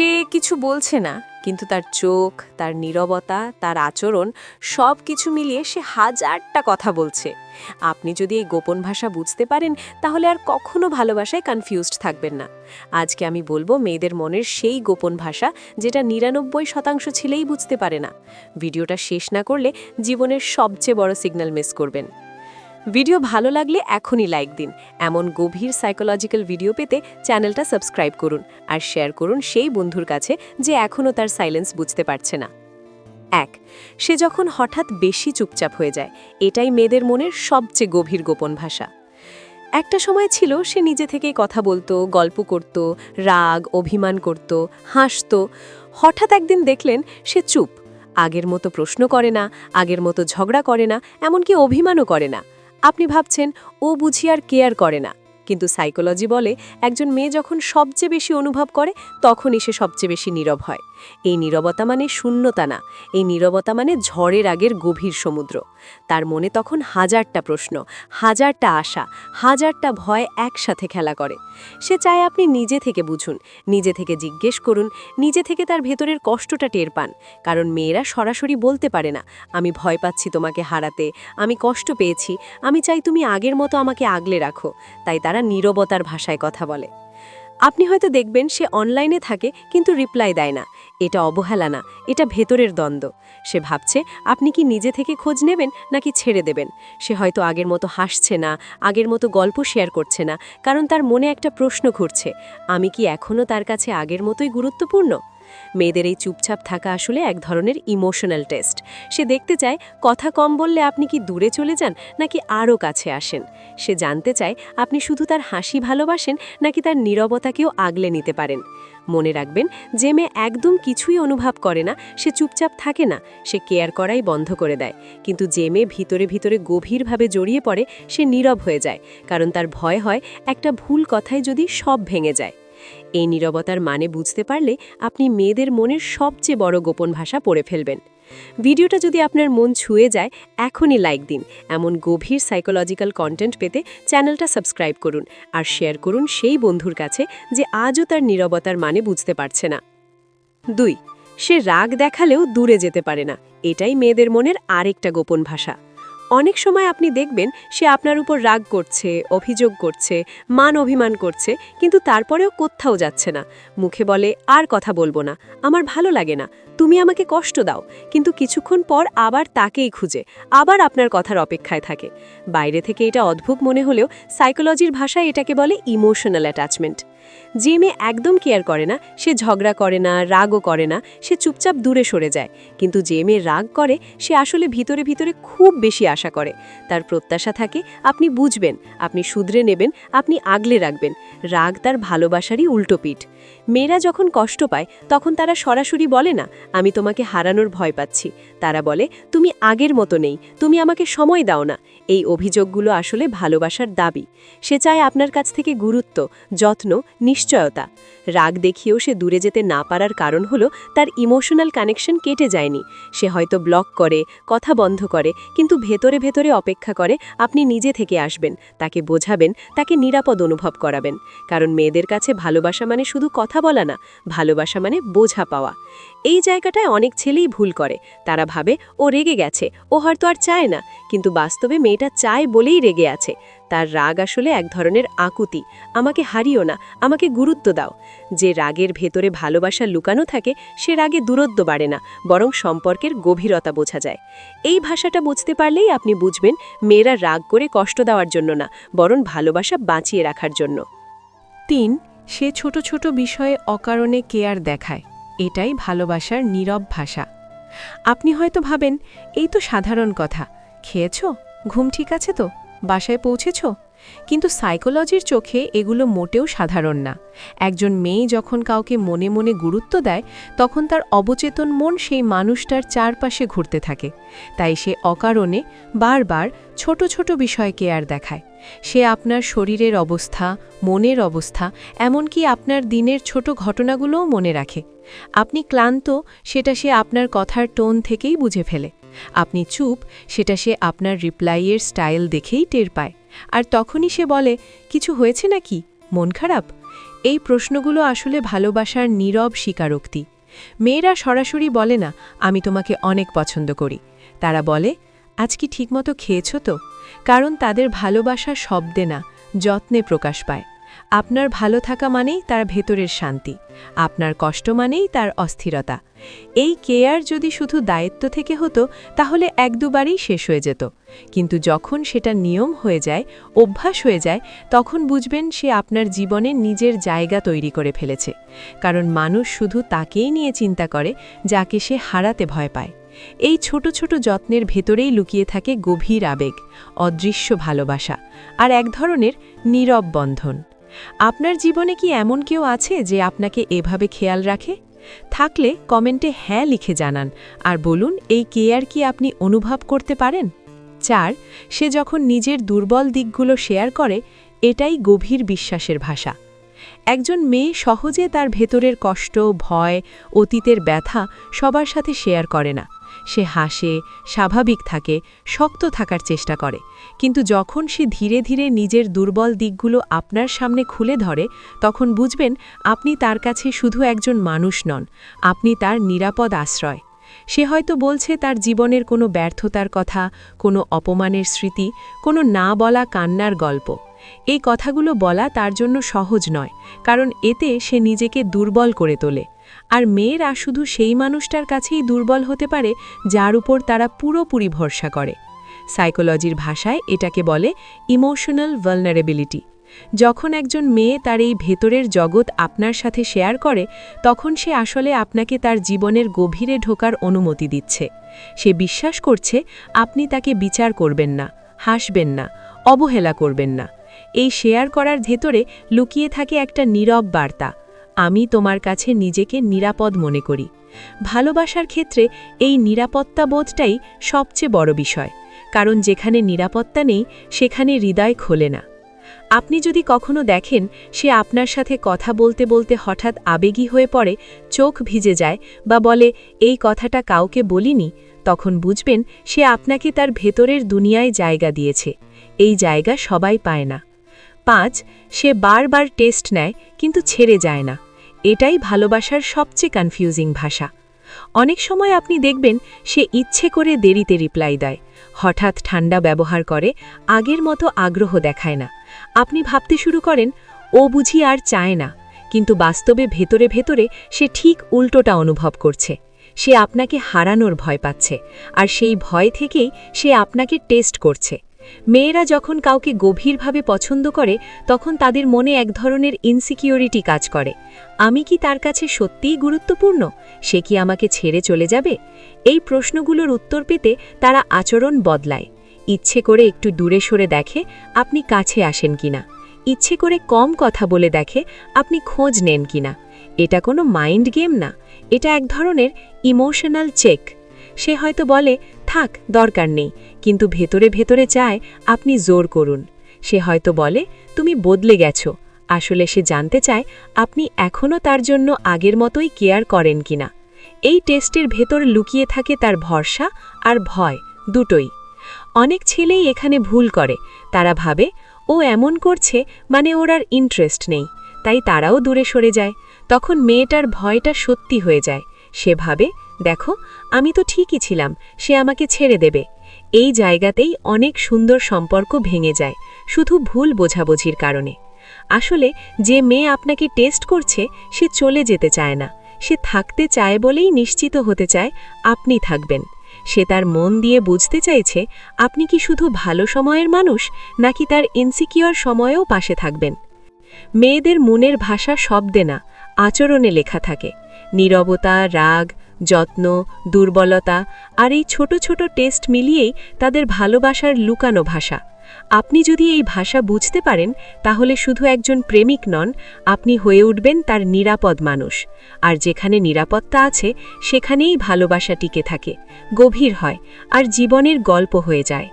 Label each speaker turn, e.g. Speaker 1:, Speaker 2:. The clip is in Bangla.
Speaker 1: সে কিছু বলছে না, কিন্তু তার চোখ, তার নীরবতা, তার আচরণ সব কিছু মিলিয়ে সে হাজারটা কথা বলছে। আপনি যদি এই গোপন ভাষা বুঝতে পারেন, তাহলে আর কখনো ভালোবাসায় কনফিউজড থাকবেন না। আজকে আমি বলব মেয়েদের মনের সেই গোপন ভাষা, যেটা নিরানব্বই শতাংশ ছেলেই বুঝতে পারে না। ভিডিওটা শেষ না করলে জীবনের সবচেয়ে বড় সিগন্যাল মিস করবেন। ভিডিও ভালো লাগলে এখনই লাইক দিন। এমন গভীর সাইকোলজিক্যাল ভিডিও পেতে চ্যানেলটা সাবস্ক্রাইব করুন আর শেয়ার করুন সেই বন্ধুর কাছে যে এখনও তার সাইলেন্স বুঝতে পারছে না। এক, সে যখন হঠাৎ বেশি চুপচাপ হয়ে যায়, এটাই মেয়েদের মনের সবচেয়ে গভীর গোপন ভাষা। একটা সময় ছিল সে নিজে থেকেই কথা বলতো, গল্প করত, রাগ, অভিমান করত, হাসত। হঠাৎ একদিন দেখলেন সে চুপ। আগের মতো প্রশ্ন করে না, আগের মতো ঝগড়া করে না, এমনকি অভিমানও করে না। আপনি ভাবছেন, ও বুঝি আর কেয়ার করে না। কিন্তু সাইকোলজি বলে, একজন মেয়ে যখন সবচেয়ে বেশি অনুভব করে, তখনই সে সবচেয়ে বেশি নীরব হয়। এই নীরবতা মানে শূন্যতা না, এই নীরবতা মানে ঝড়ের আগের গভীর সমুদ্র। তার মনে তখন হাজারটা প্রশ্ন, হাজারটা আশা, হাজারটা ভয় একসাথে খেলা করে। সে চায় আপনি নিজে থেকে বুঝুন, নিজে থেকে জিজ্ঞেস করুন, নিজে থেকে তার ভেতরের কষ্টটা টের পান। কারণ মেয়েরা সরাসরি বলতে পারে না, আমি ভয় পাচ্ছি তোমাকে হারাতে, আমি কষ্ট পেয়েছি, আমি চাই তুমি আগের মতো আমাকে আগলে রাখো। তাই তারা নীরবতার ভাষায় কথা বলে। আপনি হয়তো দেখবেন সে অনলাইনে থাকে কিন্তু রিপ্লাই দেয় না। এটা অবহেলা না, এটা ভেতরের দ্বন্দ্ব। সে ভাবছে, আপনি কি নিজে থেকে খোঁজ নেবেন নাকি ছেড়ে দেবেন? সে হয়তো আগের মতো হাসছে না, আগের মতো গল্প শেয়ার করছে না, কারণ তার মনে একটা প্রশ্ন ঘুরছে, আমি কি এখনও তার কাছে আগের মতোই গুরুত্বপূর্ণ? মেয়েদের এই চুপচাপ থাকা আসলে এক ধরনের ইমোশনাল টেস্ট সে দেখতে চায়, কথা কম বললে আপনি কি দূরে চলে যান, নাকি আরও কাছে আসেন? সে জানতে চায়, আপনি শুধু তার হাসি ভালোবাসেন, নাকি তার নীরবতাকেও আগলে নিতে পারেন। মনে রাখবেন, যে মেয়ে একদম কিছুই অনুভব করে না, সে চুপচাপ থাকে না, সে কেয়ার করাই বন্ধ করে দেয়। কিন্তু যে মেয়ে ভিতরে ভিতরে গভীরভাবে জড়িয়ে পড়ে, সে নীরব হয়ে যায়, কারণ তার ভয় হয়, একটা ভুল কথায় যদি সব ভেঙে যায়। এই নীরবতার মানে বুঝতে পারলে আপনি মেয়েদের মনের সবচেয়ে বড় গোপন ভাষা পড়ে ফেলবেন। ভিডিওটা যদি আপনার মন ছুঁয়ে যায়, এখনই লাইক দিন। এমন গভীর সাইকোলজিক্যাল কন্টেন্ট পেতে চ্যানেলটা সাবস্ক্রাইব করুন আর শেয়ার করুন সেই বন্ধুর কাছে যে আজও তার নীরবতার মানে বুঝতে পারছে না। দুই, সে রাগ দেখালেও দূরে যেতে পারে না। এটাই মেয়েদের মনের আরেকটা গোপন ভাষা। অনেক সময় আপনি দেখবেন সে আপনার উপর রাগ করছে, অভিযোগ করছে, মান অভিমান করছে, কিন্তু তারপরেও কোথাও যাচ্ছে না। মুখে বলে, আর কথা বলব না, আমার ভালো লাগে না, তুমি আমাকে কষ্ট দাও। কিন্তু কিছুক্ষণ পর আবার তাকেই খুঁজে, আবার আপনার কথার অপেক্ষায় থাকে। বাইরে থেকে এটা অদ্ভুত মনে হলেও সাইকোলজির ভাষায় এটাকে বলে ইমোশনাল অ্যাটাচমেন্ট যে মেয়ে একদম কেয়ার করে না, সে ঝগড়া করে না, রাগও করে না, সে চুপচাপ দূরে সরে যায়। কিন্তু যে মেয়ে রাগ করে, সে আসলে ভিতরে ভিতরে খুব বেশি আশা করে। তার প্রত্যাশা থাকে, আপনি বুঝবেন, আপনি শুধরে নেবেন, আপনি আগলে রাখবেন। রাগ তার ভালোবাসারই উল্টোপিঠ মেয়েরা যখন কষ্ট পায়, তখন তারা সরাসরি বলে না, আমি তোমাকে হারানোর ভয় পাচ্ছি। তারা বলে, তুমি আগের মতো নেই, তুমি আমাকে সময় দাও না। এই অভিযোগগুলো আসলে ভালোবাসার দাবি। সে চায় আপনার কাছ থেকে গুরুত্ব, যত্ন নিশ্চয়তা। রাগ দেখিয়েও সে দূরে যেতে না পারার কারণ হলো তার ইমোশনাল কানেকশন কেটে যায়নি। সে হয়তো ব্লক করে, কথা বন্ধ করে, কিন্তু ভেতরে ভেতরে অপেক্ষা করে আপনি নিজে থেকে আসবেন, তাকে বোঝাবেন, তাকে নিরাপদ অনুভব করাবেন। কারণ মেয়েদের কাছে ভালোবাসা মানে শুধু কথা বলা না, ভালোবাসা মানে বোঝা পাওয়া। এই জায়গাটায় অনেক ছেলেই ভুল করে। তারা ভাবে, ও রেগে গেছে, ও হয়তো আর চায় না। কিন্তু বাস্তবে মেয়েটা চায় বলেই রেগে আছে। তার রাগ আসলে এক ধরনের আকুতি। আমাকে হারিও না, আমাকে গুরুত্ব দাও। যে রাগের ভেতরে ভালোবাসা লুকানো থাকে, সে রাগে দূরত্ব বাড়ে না, বরং সম্পর্কের গভীরতা বোঝা যায়। এই ভাষাটা বুঝতে পারলেই আপনি বুঝবেন, মেয়েরা রাগ করে কষ্ট দেওয়ার জন্য না, বরং ভালোবাসা বাঁচিয়ে রাখার জন্য।
Speaker 2: তিন, সে ছোট ছোট বিষয়ে অকারণে কেয়ার দেখায়। এটাই ভালোবাসার নীরব ভাষা। আপনি হয়তো ভাবেন, এই তো সাধারণ কথা। খেয়েছ? ঘুম ঠিক আছে তো? বাসায় পৌঁছেছ? কিন্তু সাইকোলজির চোখে এগুলো মোটেও সাধারণ না। একজন মেয়ে যখন কাউকে মনে মনে গুরুত্ব দেয়, তখন তার অবচেতন মন সেই মানুষটার চারপাশে ঘুরতে থাকে। তাই সে অকারণে বারবার ছোট ছোট বিষয় কেয়ার দেখায়। সে আপনার শরীরের অবস্থা, মনের অবস্থা, এমনকি আপনার দিনের ছোট ঘটনাগুলোও মনে রাখে। আপনি ক্লান্ত, সেটা সে আপনার কথার টোন থেকেই বুঝে ফেলে। আপনি চুপ, সেটা সে আপনার রিপ্লাইয়ের স্টাইল দেখেই টের পায়। আর তখনই সে বলে, কিছু হয়েছে নাকি? মন খারাপ? এই প্রশ্নগুলো আসলে ভালোবাসার নীরব স্বীকারোক্তি। মেয়েরা সরাসরি বলে না, আমি তোমাকে অনেক পছন্দ করি। তারা বলে, আজ কি ঠিকমতো খেয়েছ তো? কারণ তাদের ভালোবাসা শব্দে না, যত্নে প্রকাশ পায়। আপনার ভালো থাকা মানেই তার ভেতরের শান্তি, আপনার কষ্ট মানেই তার অস্থিরতা। এই কেয়ার যদি শুধু দায়িত্ব থেকে হতো, তাহলে এক দুবারই শেষ হয়ে যেত। কিন্তু যখন সেটা নিয়ম হয়ে যায়, অভ্যাস হয়ে যায়, তখন বুঝবেন সে আপনার জীবনে নিজের জায়গা তৈরি করে ফেলেছে। কারণ মানুষ শুধু তাকেই নিয়ে চিন্তা করে, যাকে সে হারাতে ভয় পায়। এই ছোট ছোট যত্নের ভেতরেই লুকিয়ে থাকে গভীর আবেগ, অদৃশ্য ভালোবাসা আর এক ধরনের নীরব বন্ধন। আপনার জীবনে কি এমন কেউ আছে যে আপনাকে এভাবে খেয়াল রাখে? থাকলে কমেন্টে হ্যাঁ লিখে জানান, আর বলুন, এই কেয়ার কি আপনি অনুভব করতে পারেন? চার, সে যখন নিজের দুর্বল দিকগুলো শেয়ার করে, এটাই গভীর বিশ্বাসের ভাষা। একজন মেয়ে সহজে তার ভেতরের কষ্ট, ভয়, অতীতের ব্যথা সবার সাথে শেয়ার করে না। সে হাসে, স্বাভাবিক থাকে, শক্ত থাকার চেষ্টা করে। কিন্তু যখন সে ধীরে ধীরে নিজের দুর্বল দিকগুলো আপনার সামনে খুলে ধরে, তখন বুঝবেন আপনি তার কাছে শুধু একজন মানুষ নন, আপনি তার নিরাপদ আশ্রয়। সে হয়তো বলছে তার জীবনের কোনো ব্যর্থতার কথা, কোনো অপমানের স্মৃতি, কোনো না বলা কান্নার গল্প। এই কথাগুলো বলা তার জন্য সহজ নয়, কারণ এতে সে নিজেকে দুর্বল করে তোলে। আর মেয়েরা শুধু সেই মানুষটার কাছেই দুর্বল হতে পারে, যার উপর তারা পুরোপুরি ভরসা করে। সাইকোলজির ভাষায় এটাকে বলে ইমোশনাল ভালনারেবিলিটি। যখন একজন মেয়ে তার এই ভেতরের জগৎ আপনার সাথে শেয়ার করে, তখন সে আসলে আপনাকে তার জীবনের গভীরে ঢোকার অনুমতি দিচ্ছে। সে বিশ্বাস করছে আপনি তাকে বিচার করবেন না, হাসবেন না, অবহেলা করবেন না। এই শেয়ার করার ভেতরে লুকিয়ে থাকে একটা নীরব বার্তা। আমি তোমার কাছে নিজেকে নিরাপদ মনে করি। ভালোবাসার ক্ষেত্রে এই নিরাপত্তা বোধটাই সবচেয়ে বড় বিষয়, কারণ যেখানে নিরাপত্তা নেই, সেখানে হৃদয় খোলে না। আপনি যদি কখনো দেখেন সে আপনার সাথে কথা বলতে বলতে হঠাৎ আবেগী হয়ে পড়ে, চোখ ভিজে যায় বা বলে, এই কথাটা কাউকে বলিনি? তখন বুঝবেন সে আপনাকে তার ভেতরের দুনিয়ায় জায়গা দিয়েছে। এই জায়গা সবাই পায় না। পাঁচ, সে বারবার টেস্ট নেয়, কিন্তু ছেড়ে যায় না। এটাই ভালোবাসার সবচেয়ে কনফিউজিং ভাষা। অনেক সময় আপনি দেখবেন সে ইচ্ছে করে দেরিতে রিপ্লাই দেয়। হঠাৎ ঠান্ডা ব্যবহার করে, আগের মতো আগ্রহ দেখায় না। আপনি ভাবতে শুরু করেন, ও বুঝি আর চায় না। কিন্তু বাস্তবে ভেতরে ভেতরে সে ঠিক উল্টোটা অনুভব করছে। সে আপনাকে হারানোর ভয় পাচ্ছে। আর সেই ভয় থেকেই সে আপনাকে টেস্ট করছে। মেয়েরা যখন কাউকে গভীরভাবে পছন্দ করে, তখন তাদের মনে এক ধরনের ইনসিকিউরিটি কাজ করে। আমি কি তার কাছে সত্যিই গুরুত্বপূর্ণ? সে কি আমাকে ছেড়ে চলে যাবে? এই প্রশ্নগুলোর উত্তর পেতে তারা আচরণ বদলায়। ইচ্ছে করে একটু দূরে সরে দেখে, আপনি কাছে আসেন কিনা। ইচ্ছে করে কম কথা বলে দেখে, আপনি খোঁজ নেন কিনা। এটা কোনো মাইন্ড গেম না। এটা এক ধরনের ইমোশনাল চেক সে হয়তো বলে থাক, দরকার নেই। কিন্তু ভেতরে ভেতরে চায়, আপনি জোর করুন। সে হয়তো বলে, তুমি বদলে গেছো। আসলে সে জানতে চায়, আপনি এখনও তার জন্য আগের মতোই কেয়ার করেন কিনা? এই টেস্টের ভেতর লুকিয়ে থাকে তার ভরসা আর ভয়, দুটোই। অনেক ছেলেই এখানে ভুল করে। তারা ভাবে, ও এমন করছে মানে ওর আর ইন্টারেস্ট নেই। তাই তারাও দূরে সরে যায়। তখন মেয়েটার ভয়টা সত্যি হয়ে যায়। সে ভাবে দেখো, আমি তো ঠিকই ছিলাম, সে আমাকে ছেড়ে দেবে। এই জায়গাতেই অনেক সুন্দর সম্পর্ক ভেঙে যায়, শুধু ভুল বোঝাবুঝির কারণে। আসলে যে মেয়ে আপনাকে টেস্ট করছে, সে চলে যেতে চায় না। সে থাকতে চায় বলেই নিশ্চিত হতে চায় আপনি থাকবেন। সে তার মন দিয়ে বুঝতে চাইছে, আপনি কি শুধু ভালো সময়ের মানুষ, নাকি তার ইনসিকিওর সময়েও পাশে থাকবেন। মেয়েদের মনের ভাষা শব্দে না, আচরণে লেখা থাকে। নীরবতা, রাগ যত্ন, দুর্বলতা আর এই ছোট ছোট টেস্ট মিলিয়েই তাদের ভালোবাসার লুকানো ভাষা। আপনি যদি এই ভাষা বুঝতে পারেন, তাহলে শুধু একজন প্রেমিক নন, আপনি হয়ে উঠবেন তার নিরাপদ মানুষ। আর যেখানে নিরাপত্তা আছে, সেখানেই ভালোবাসা টিকে থাকে, গভীর হয়, আর জীবনের গল্প হয়ে যায়।